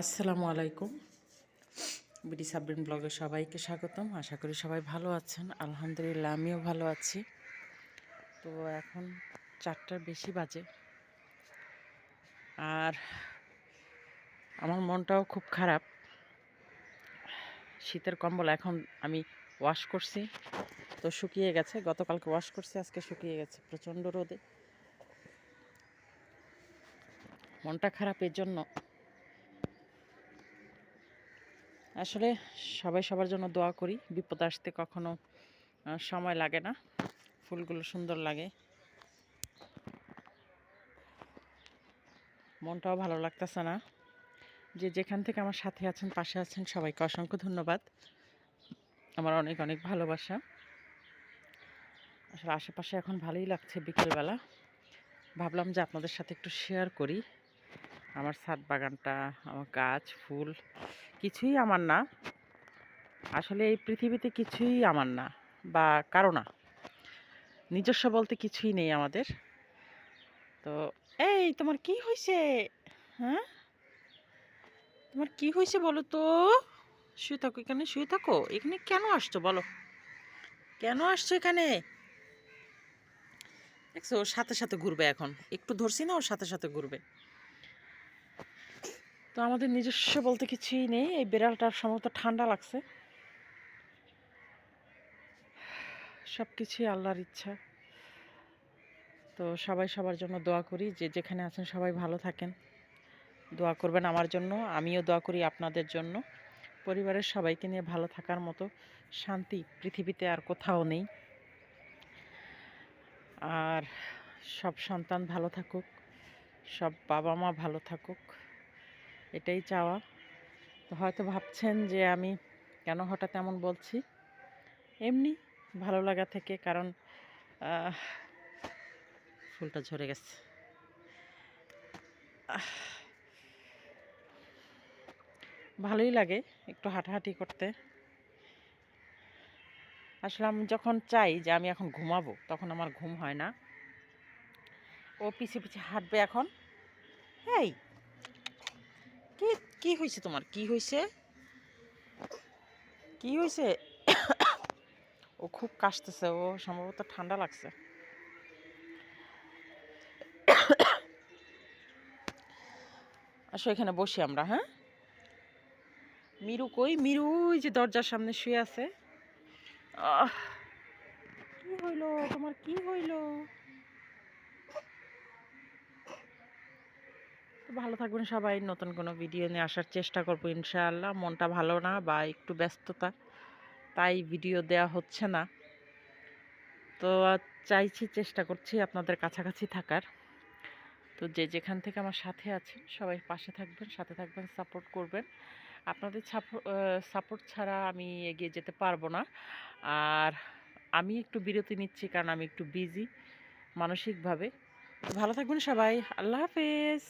আসসালামু আলাইকুম। বিডি সাবরিন ব্লগে সবাইকে স্বাগতম। আশা করি সবাই ভালো আছেন। আলহামদুলিল্লাহ, আমিও ভালো আছি। তো এখন চারটার বেশি বাজে। আর আমার মনটাও খুব খারাপ। শীতের কম্বল এখন আমি ওয়াশ করছি। তো শুকিয়ে গেছে। গতকালকে ওয়াশ করছি, আজকে শুকিয়ে গেছে প্রচণ্ড রোদে। মনটা খারাপ এর জন্য আসলে সবাই সবার জন্য দোয়া করি। বিপদ আসতে কখনো সময় লাগে না। ফুলগুলো সুন্দর লাগে। মনটাও ভালো লাগতেছে না। যে যেখান থেকে আমার সাথে আছেন, পাশে আছেন, সবাইকে অসংখ্য ধন্যবাদ। আমার অনেক অনেক ভালোবাসা। আসলে আশেপাশে এখন ভালোই লাগছে বিকেলবেলা। ভাবলাম যে আপনাদের সাথে একটু শেয়ার করি। আমার ছাদ বাগানটা, আমার গাছ, ফুল কিছুই আমার না। আসলে এই পৃথিবীতে কিছুই আমার না বা কারও না। নিজস্ব বলতে কিছুই নেই আমাদের। তো এই তোমার কি হয়েছে হ্যাঁ? তোমার কি হয়েছে বলো তো? শুয়ে থাকো এখানে, শুয়ে থাকো। এখানে কেন আসছো বলো? কেন আসছো এখানে? দেখছ, ওর সাথে সাথে ঘুরবে এখন। একটু ধরছি না, ওর সাথে সাথে ঘুরবে। আমাদের নিজস্ব বলতে কিছুই নেই। এই বিড়ালটার সম্ভবত ঠান্ডা লাগছে। সব কিছুই আল্লাহর ইচ্ছা। তো সবাই সবার জন্য দোয়া করি। যে যেখানে আছেন সবাই ভালো থাকেন। দোয়া করবেন আমার জন্য, আমিও দোয়া করি আপনাদের জন্য। পরিবারের সবাইকে নিয়ে ভালো থাকার মতো শান্তি পৃথিবীতে আর কোথাও নেই। আর সব সন্তান ভালো থাকুক, সব বাবা মা ভালো থাকুক। এটাই চাওয়া। তো হয়তো ভাবছেন যে আমি কেন হঠাৎ এমন বলছি? এমনি ভালো লাগা থেকে কারণ ফুলটা ঝরে গেছে। ভালোই লাগে একটু হাঁটাহাঁটি করতে। আসলে আমি যখন চাই যে আমি এখন ঘুমাবো, তখন আমার ঘুম হয় না। ও পিছে পিছে হাঁটবে এখন। এই কি কি হয়েছে তোমার? কি হয়েছে কি হয়েছে ও খুব কাশতেছে, ও সম্ভবত ঠান্ডা লাগছে। আসো এখানে বসি আমরা হ্যাঁ? মিরু কই? মিরু, ওই যে দরজার সামনে শুয়ে আছে। কি হইল? তোমার কি হইল? ভালো থাকবেন সবাই। নতুন কোনো ভিডিও নিয়ে আসার চেষ্টা করব ইনশাআল্লাহ। মনটা ভালো না বা একটু ব্যস্ততা, তাই ভিডিও দেয়া হচ্ছে না। তো চাইছি চেষ্টা করছি আপনাদের কাছাকাছি থাকার। তো যে যেখান থেকে আমার সাথে আছেন, সবাই পাশে থাকবেন, সাথে থাকবেন সাপোর্ট করবেন। আপনাদের সাপোর্ট ছাড়া আমি এগিয়ে যেতে পারব না। আর আমি একটু বিরতি নিচ্ছি কারণ আমি একটু বিজি মানসিকভাবে। ভালো থাকবেন সবাই। আল্লাহ হাফেজ।